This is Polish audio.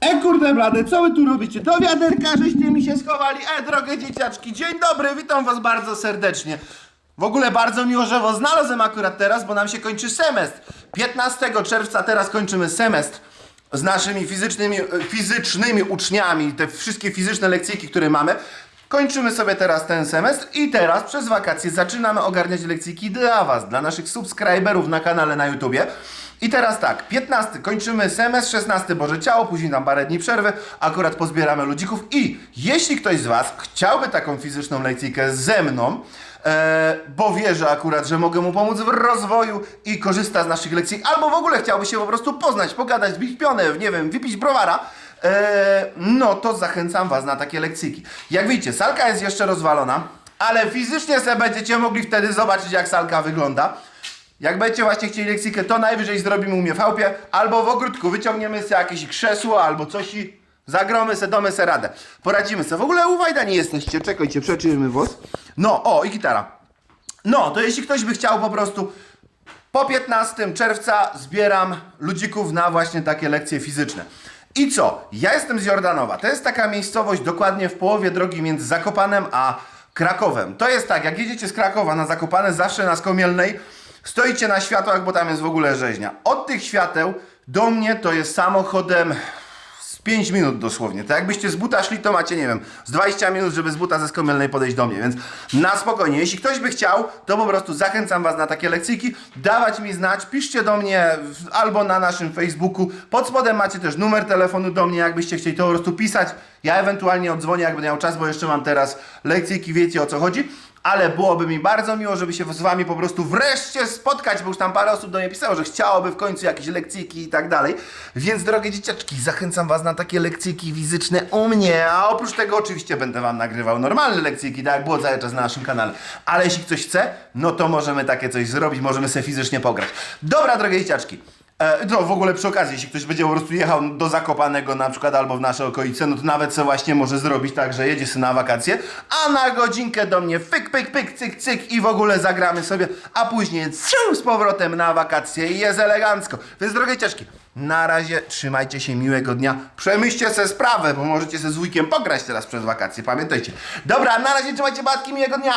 E kurde blade, co wy tu robicie? Do wiaderka żeście mi się schowali. E drogie dzieciaczki, dzień dobry, witam was bardzo serdecznie. W ogóle bardzo miło, że was znalazłem akurat teraz, bo nam się kończy semestr. 15 czerwca teraz kończymy semestr z naszymi fizycznymi, e, fizycznymi uczniami, te wszystkie fizyczne lekcyjki, które mamy. Kończymy sobie teraz ten semestr i teraz przez wakacje zaczynamy ogarniać lekcyjki dla was, dla naszych subskryberów na kanale na YouTubie. I teraz tak, 15 kończymy semestr, 16 Boże Ciało, później tam parę dni przerwy, akurat pozbieramy ludzików i jeśli ktoś z Was chciałby taką fizyczną lekcyjkę ze mną, e, bo wierzę akurat, że mogę mu pomóc w rozwoju i korzysta z naszych lekcji, albo w ogóle chciałby się po prostu poznać, pogadać, zbić pionę, nie wiem, wypić browara, e, no to zachęcam Was na takie lekcyjki. Jak widzicie, salka jest jeszcze rozwalona, ale fizycznie sobie będziecie mogli wtedy zobaczyć, jak salka wygląda. Jak będziecie właśnie chcieli leksyjkę, to najwyżej zrobimy u mnie w chałupie, albo w ogródku wyciągniemy sobie jakieś krzesło, albo coś i zagromy se, domy se radę. Poradzimy sobie. W ogóle u Wajda nie jesteście, czekajcie, przeczyjmy włos. No, o i gitara. No, to jeśli ktoś by chciał po prostu po 15 czerwca zbieram ludzików na właśnie takie lekcje fizyczne. I co? Ja jestem z Jordanowa. To jest taka miejscowość dokładnie w połowie drogi między Zakopanem a Krakowem. To jest tak, jak jedziecie z Krakowa na Zakopane, zawsze na Skomielnej, stoicie na światłach, bo tam jest w ogóle rzeźnia. Od tych świateł do mnie to jest samochodem z 5 minut dosłownie. Tak jakbyście z buta szli, to macie, nie wiem, z 20 minut, żeby z buta ze Skomielnej podejść do mnie, więc na spokojnie. Jeśli ktoś by chciał, to po prostu zachęcam Was na takie lekcyjki, dawać mi znać, piszcie do mnie albo na naszym Facebooku. Pod spodem macie też numer telefonu do mnie, jakbyście chcieli to po prostu pisać. Ja ewentualnie odzwonię, jak będę miał czas, bo jeszcze mam teraz lekcyjki, wiecie o co chodzi. Ale byłoby mi bardzo miło, żeby się z wami po prostu wreszcie spotkać, bo już tam parę osób do mnie pisało, że chciałoby w końcu jakieś lekcyjki i tak dalej. Więc drogie dzieciaczki, zachęcam was na takie lekcyjki fizyczne u mnie, a oprócz tego oczywiście będę wam nagrywał normalne lekcyjki, tak jak było cały czas na naszym kanale. Ale jeśli ktoś chce, no to możemy takie coś zrobić, możemy sobie fizycznie pograć. Dobra, drogie dzieciaczki. No w ogóle przy okazji, jeśli ktoś będzie po prostu jechał do Zakopanego na przykład albo w nasze okolice, no to nawet se właśnie może zrobić tak, że jedzie sobie na wakacje, a na godzinkę do mnie fyk, pyk, pyk, cyk, cyk i w ogóle zagramy sobie, a później z powrotem na wakacje i jest elegancko. Więc drogie ciężki, na razie trzymajcie się miłego dnia, przemyślcie sobie sprawę, bo możecie sobie z wujkiem pograć teraz przez wakacje, pamiętajcie. Dobra, na razie trzymajcie batki, miłego dnia.